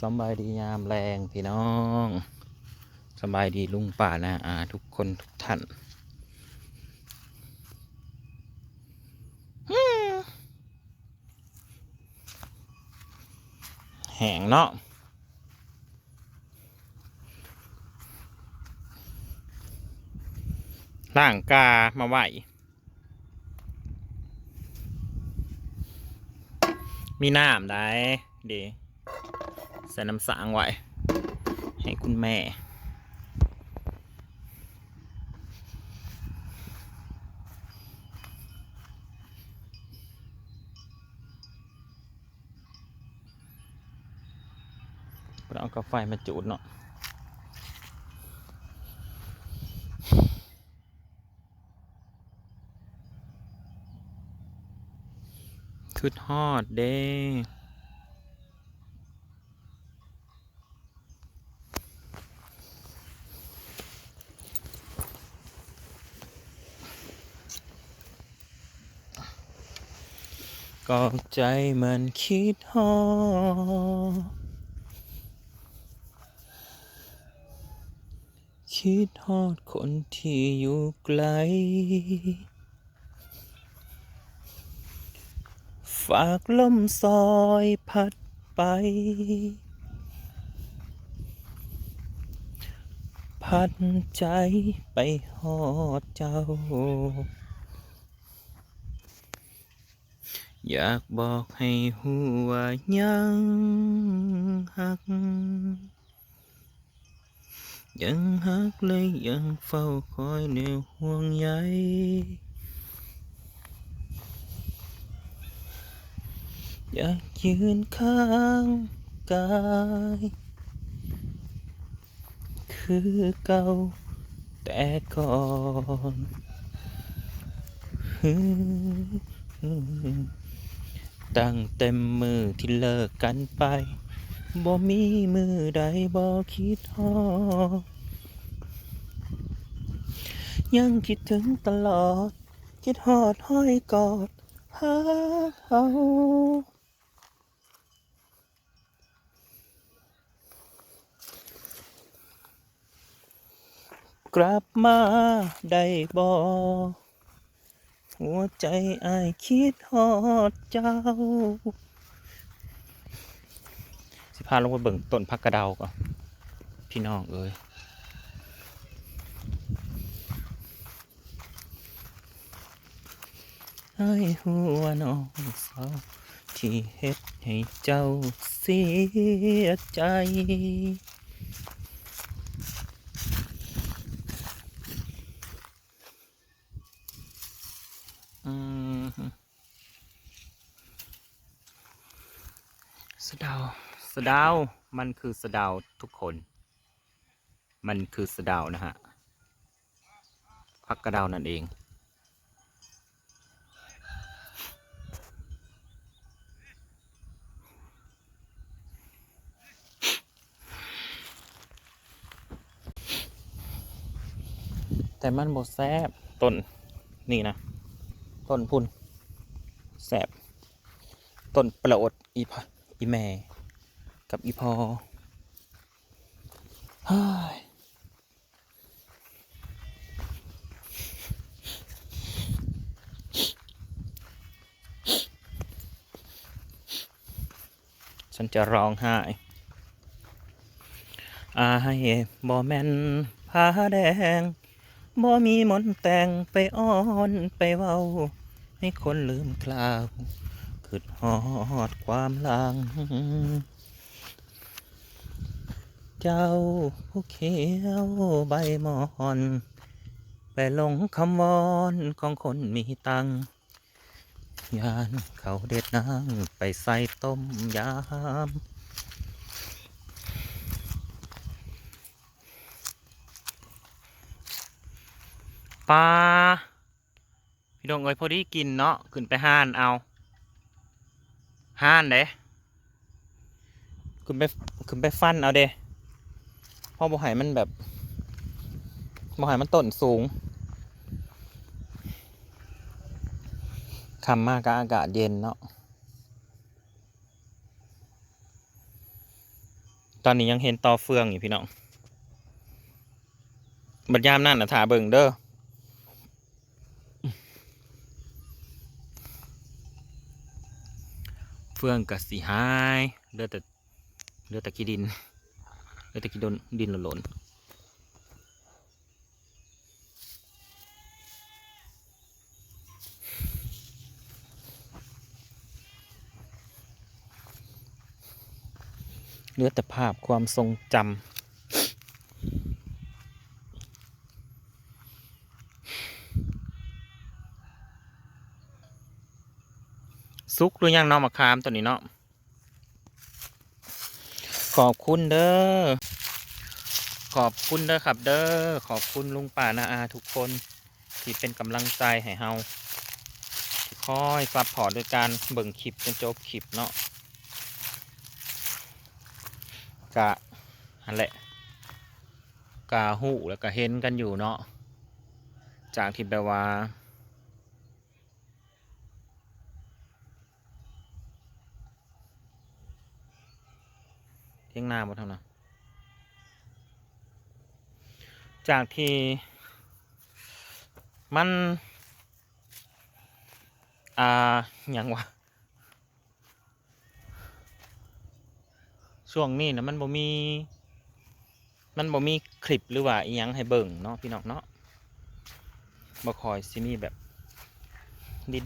สบายดียามแรงพี่น้องสบายดีลุงป่านาอาทุกคนทุกท่านแห้งเนาะล่างกามาไหวมีน้ำได้ดี ใส่น้ำสางไว้ ให้คุณแม่เอากาแฟมาจูดเนาะคือทอดเด้ ก็ใจมันคิดฮอคิดฮอดคนที่อยู่ไกล ฝากลมซอยพัดไป พัดใจไปฮอดเจ้า อยากบอกให้หูว่ายังหัก ยังหักเลยยังเฝ้าคอยในห่วงใยอยากยืนข้างกาย คือเก่าแต่ก่อน ตั้งเต็มมือที่เลิกกันไป บ่มีมือใดบ่คิดฮอดยังคิดถึงตลอด คิดฮอดห้อยกอดหาเฮากลับมาได้บ่ หัวใจอายคิดฮอดเจ้า สิพาลงไปเบิ่งต้นพักกระเดาก่อนพี่น้องเอ้ยให้หัวน้องสาวที่เฮ็ดให้เจ้าเสียใจ อืมสะเดาสะเดา มันคือสะเดาทุกคน มันคือสะเดานะฮะพักกระเดานั่นเอง แต่มันบดแซบต้น นี่นะ ต้นพุ่นแสบต้นประอดอีพะอีแม่ กับอีพอเฮ้ยฉันจะร้องไห้อายบ่แม่นผ้าแดงบ่มีมนต์แต่งไปอ้อนไปเว้า ให้คนลืมคลาวคืดฮอดความหลัง เจ้าผู้เขียวใบมอนไปหลงคำวอนของคนมีตังยานเขาเด็ดนางไปใส่ต้มยำปลาพี่ดงเอ้ยพอดีกินเนาะขึ้นไปห้านเอาห้านเด้ขึ้นไปขึ้นไปฟันเอาเด้ พราะบ่ใหายมันแบบบ่ใหายมันต้นสูงคำมากก็อากาศเย็นเนาะตอนนี้ยังเห็นต่อเฟืองอยู่พี่น้อง บัดยามนั่นนะถาเบิ่งเด้อ เฟืองกับสีหายเลือแต่เลือแต่ขี้ดิน เหลือต่ขี้โดนดินหล่นเหลือแต่ภาพความทรงจำซุกหรือยังเนาะมะขามตัวนี้เนาะขอบคุณเด้อ ขอบคุณเด้อครับ เด้อขอบคุณลุงป่านาอาทุกคนที่เป็นกำลังใจให้เฮาคอยซัพพอร์ตด้วยการเบิ่งคลิปจนจบคลิปเนาะกะอันแหละกะหูแล้วก็เห็นกันอยู่เนาะจากที่แบบว่าเที่ยงนาบ่เท่านะ จากที่มัน อ่าหยังวะช่วงนี้นะมันบ่มี มันบ่มีคลิปหรือว่าอีหยังให้เบิ่งเนาะพี่น้องเนาะบ่คอยสิมีแบบ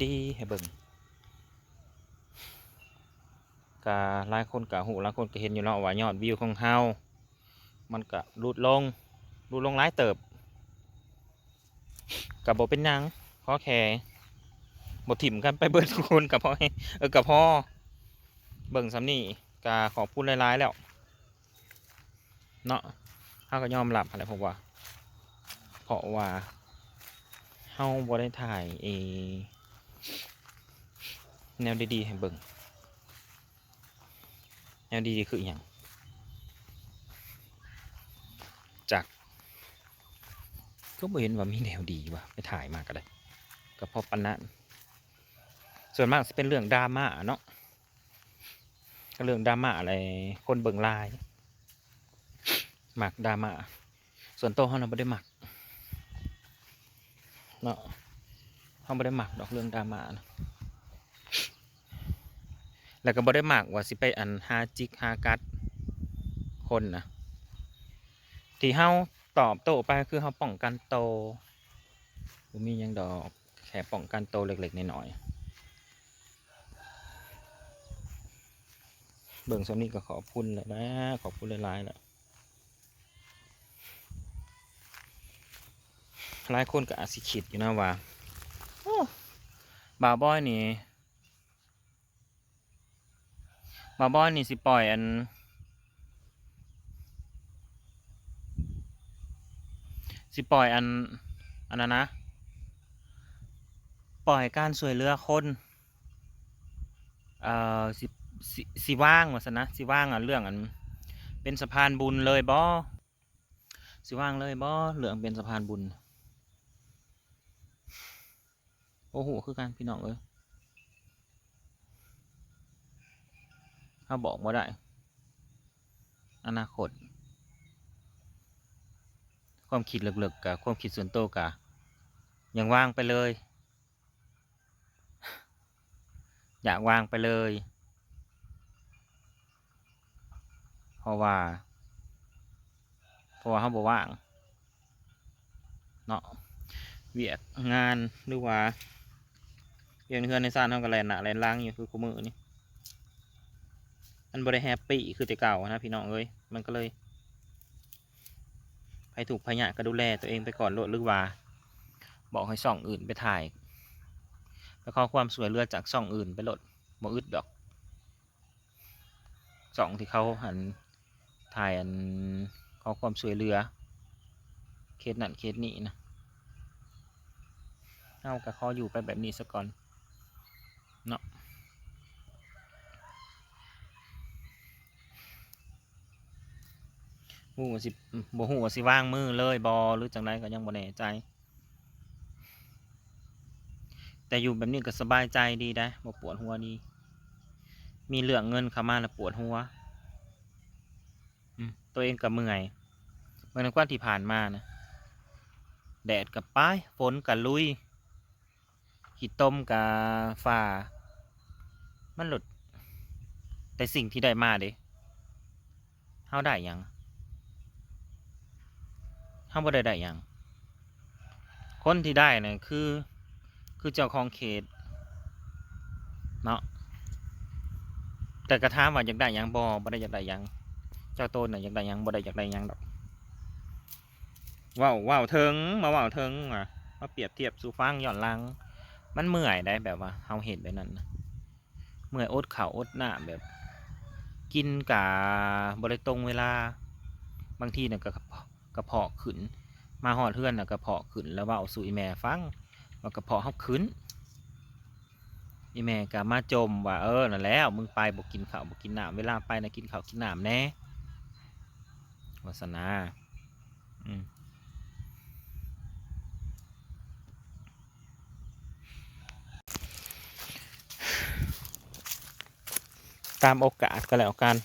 ดีๆให้เบิ่งกะหลายคนกะหูหลายคนก็เห็นอยู่เนาะว่ายอดวิวของเฮามันก็ลดลง ดูลงหลายเติบ กับบ่เป็นหยังเพราะแค่บ่ถิ่มกันไปเบิดทุกคนกับพ่อเออกับพ่อเบิ่งสำนี่กะขอบคุณหลายๆแล้ว เนาะเฮาก็ยอมรับอะไรผมว่า เพราะว่าเฮาบ่ได้ถ่ายเอแนวดีๆให้เบิ่งแนวดีๆคืออย่างจาก ก็ไม่เห็นว่ามีแนวดีว่ะไปถ่ายมากก็ได้ก็เพอปันนั้นส่วนมากจะเป็นเรื่องดราม่าเนาะก็เรื่องดราม่าอะไรคนเบิ่งลายหมักดราม่าส่วนโตเขาเราไม่ได้หมักเนาะเขาไม่ได้หมักดอกเรื่องดราม่านะแล้วก็บ่ได้หมากว่าสิไปอันหาจิกหากัดคนนะที่เฮา ตอบโตไปคือเฮาป้องกันโตมียังดอกแค่ป้องกันโตเล็กๆน้อยๆเบิ่งส่วนนี้ก็ขอบคุณแหละนะขอบคุณหลายๆแหละหลายคนก็อาจสิคิดอยู่นะว่าโอ้บ่าบอยนี่มาบอนนี่สิปล่อยอัน สิปล่อยอัน อันนั้นนะ ปล่อยการสวยเรือคนเอ่อสิสิสิว่างว่าซะนะสิว่างอะเรื่องอัน เป็นสะพานบุญเลยบ่สิว่างเลยบ่เรื่องเป็นสะพานบุญโอ้โหคือการพี่น้องเอ้ยเขาบอกว่าได้ อนาคต ความคิดลึกๆกับความคิดส่วนตัวกับยังว่างไปเลย อยากวางไปเลย เพราะว่า เพราะว่าเขาบอกว่างเนาะเวียกงานหรือว่าเรียนเพื่อนในซ่านเขาก็แลนหนาแลนล่างอยู่คือกูมือนี่มันบริแฮปปี้คือแต่เก่านะพี่น้องเอ้ยมันก็เลย ไปถูกพยะก็ดูแลตัวเองไปก่อนโลดหรือว่า บอกให้ช่องอื่นไปถ่ายไปขอความสวยเรือจากช่องอื่นไปโหลดบ่อึดดอกช่องที่เขาหันถ่ายอันขอความสวยเรือเคสนั่นเคสนี้นะเอากับขออยู่ไปแบบนี้ซะก่อนเนาะ หูสิบ่หูว่าสิว่างมือเลยบอหรือจังไรก็ยังบ่แน่ใจ แต่อยู่แบบนี้ก็สบายใจดีนะบ่ปวดหัวดี มีเรื่องเงินเข้ามาแล้วปวดหัวตัวเองกับเมื่อยเมื่อนั้นกว่าที่ผ่านมานะแดดกับป้ายฝนกับลุยขีดต้มกับฝ่า มันหลุดแต่สิ่งที่ได้มาเด้เฮาได้ยัง เฮาบ่ได้ได้หยังคนที่ได้เนี่ยคือ คือเจ้าของเขต เนาะ แต่กระทามว่าอยากได้หยังบ่บ่ได้อยากได้หยังเจ้าโตนน่ะอยากได้หยังบ่ได้อยากได้หยังดอกว้าวว้าวเทิงมาว้าวเทิงอะมาเปรียบเทียบสู่ฟังย้อนลัง มันเมื่อยได้แบบว่าเฮาเห็นแบบนั้นนะเมื่อยอดข้าอดหน้ำแบบ กินกะบ่ได้ตรงเวลา บางทีเนี่ยก็ กระเพาะขึ้น มาหอดเทือนนะกระเพาะขึ้น แล้วเว่าสู่อีแม่ฟังว่ากระเพาะเฮาขึ้นอีแม่ก็มาจมว่าเออนั่นแล้วมึงไปบ่กินข้าวบ่กินน้ำเวลาไปนะกินข้าวกินน้ำแน่วาสนาอืมตามโอกาสก็แล้วกัน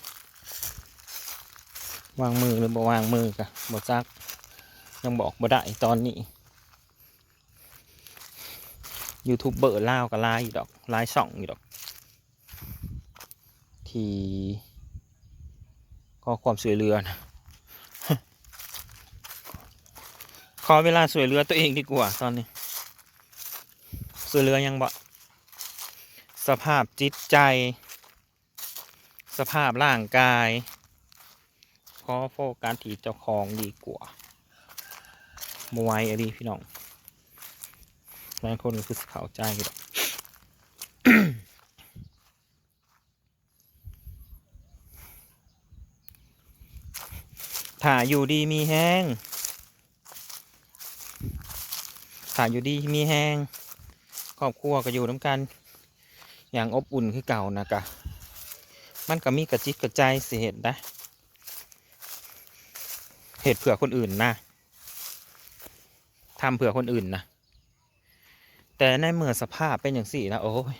วางมือหรือบ่วางมือกะบ่จัก ยังบอกบ่ได้ตอนนี้ยูทูบเบอร์ลาวกับลายอยู่ดอกลายช่องอยู่ดอก ที่ก็ความสวยเรือนะขอเวลาสวยเรือตัวเองดีกว่าตอนนี้ สวยเรือยังบ่สภาพจิตใจ สภาพร่างกาย อโฟกัสที่เจ้าของดีกว่าบไหวอะดีพี่น้องหลายคนก็คือเขาใจอยู่ดอกถ้าอยู่ดีมีแห้งถ้าอยู่ดีมีแห้งครอบครัวก็อยู่น้ำกัน อย่างอบอุ่นคือเก่านะกะ มันก็มีกระจิตกระใจเสิเหตุนะ เหตุเผื่อคนอื่นนะทำเผื่อคนอื่นนะแต่ในเมื่อสภาพเป็นอย่างสี่แล้วโอ้ย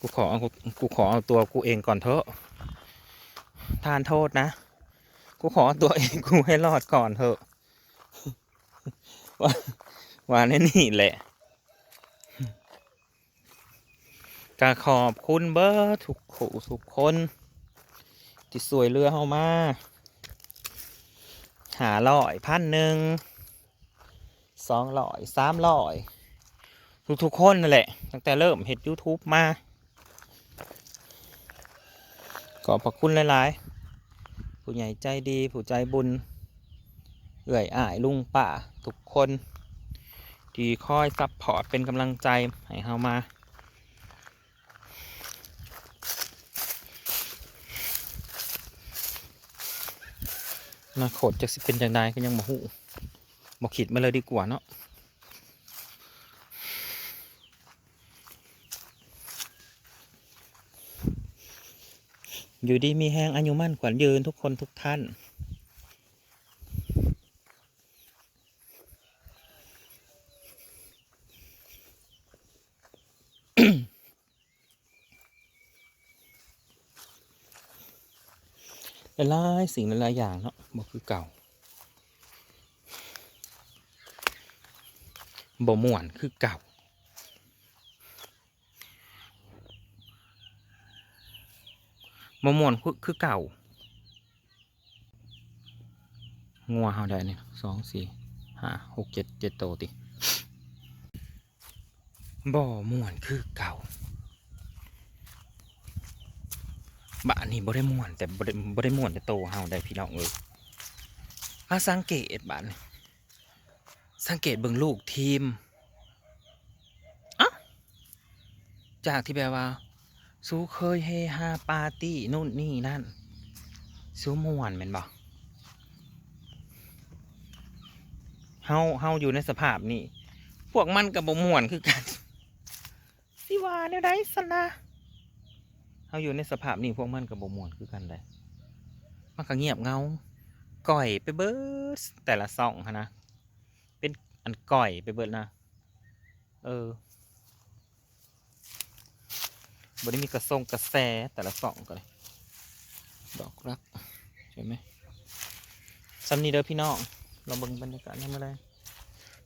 กูขอเอากูขอเอาตัวกูเองก่อนเถอะทานโทษนะ กูขอเอาตัวเองกูให้รอดก่อนเถอะว่าว่าแน่นี่แหละก็ขอบคุณเบอร์ทุกขู่ทุกคน ที่สวยเรือเข้ามา หาร้อยพันหนึ่งสองร้อยสามร้อย ทุกๆคนนั่นแหละ ตั้งแต่เริ่มเห็ด YouTube มาขอบพระคุณหลาย ๆ ผู้ใหญ่ใจดีผู้ใจบุญ เอื่อยอ่ายลุงป่า ทุกคน ที่คอยซัพพอร์ตเป็นกำลังใจให้เฮามา นาคดจะสิเป็นอย่างไรก็ยังบ่ฮู้บ่ขีดมาเลยดีกว่าเนาะอยู่ดีมีแห้งอายุมั่นขวัญยืนทุกคนทุกท่าน หลายสิ่งหลายอย่างเนาะบ่คือเก่าบ่ม่วนคือเก่าบ่ม่วนคือคือเก่างัวเฮาได้เนี่ยสองสี่ห้าหกเจ็ดเจ็ดโตวติบ่ม่วนคือเก่า บ้านนี้บ่ได้ม่วน แต่บ่ได้บ่ได้ม่วนแต่โตเฮาได้พี่น้องเอ้ยมาสังเกตบ้านนี้สังเกตเบิ่งลูกทีมอ้าจากที่แบบว่า สู้เคยเฮฮาปาร์ตี้นู่นนี่นั่น สู้ม่วนแม่นบ่เฮาเฮาอยู่ในสภาพนี้ พวกมันกับบ่ม่วนคือกันสิว่าแนวใดสนะ เฮาอยู่ในสภาพนี้พวกมันกับบมวนคือกันเลยมันก็เงียบเงาก่อยไปเบิดแต่ละซองนะ เป็นอันก่อยไปเบิดนะ เออบได้มีกระทรงกระแสแต่ละสองก็เลยดอกรักใช่ไหมสำนีเด้อพี่น้องเราเบิ่งบรรยากาศนี่มาเลย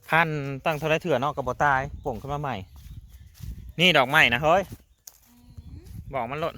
พันตั้งเท่าไรเถื่อนาะกับบ่ตายป่งขึ้นมาใหม่ นี่ดอกไม้นะเฮ้ย บอกมันหล่น